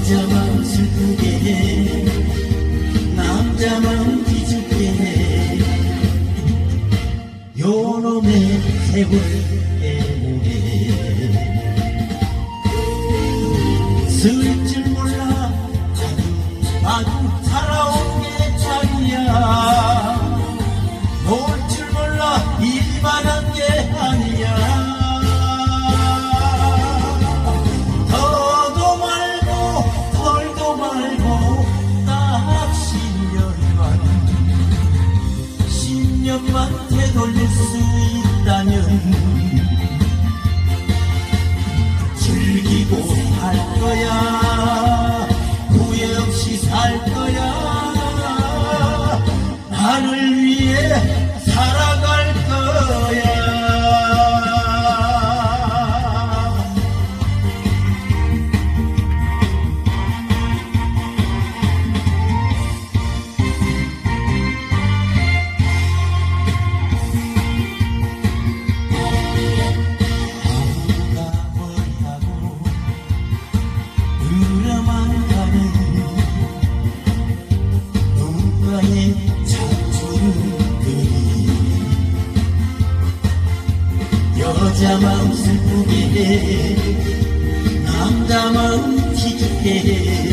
여자만 슬프게 해. 남자만 기죽게 해. 요놈의 세월 쓸줄 10년만 되돌릴 수 있다면 즐기고 살 거야. 후회 없이 살 거야. 나를 여자 마음 슬프게 해. 남자 마음 기죽게 해.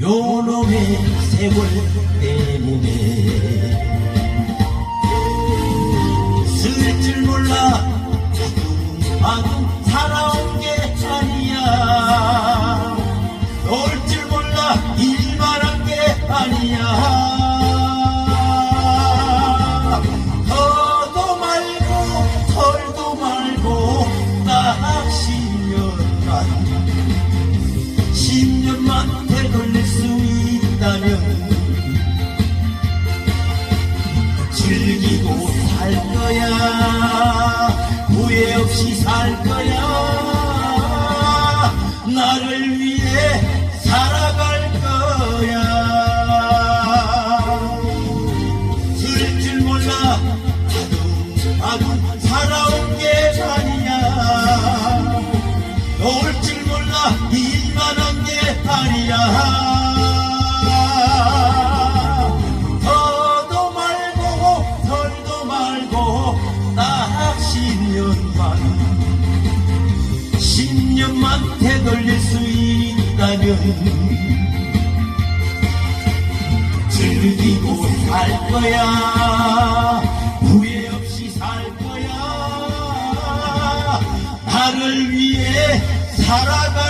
요놈의 세월 즐기고 살 거야. 후회 없이 살 거야. 나를 위해 살아갈 거야. 쓸줄 몰라. 아둥아둥 살아온 10년만 되돌릴 수 있다면 즐기고 살 거야. 후회 없이 살 거야. 나를 위해 거야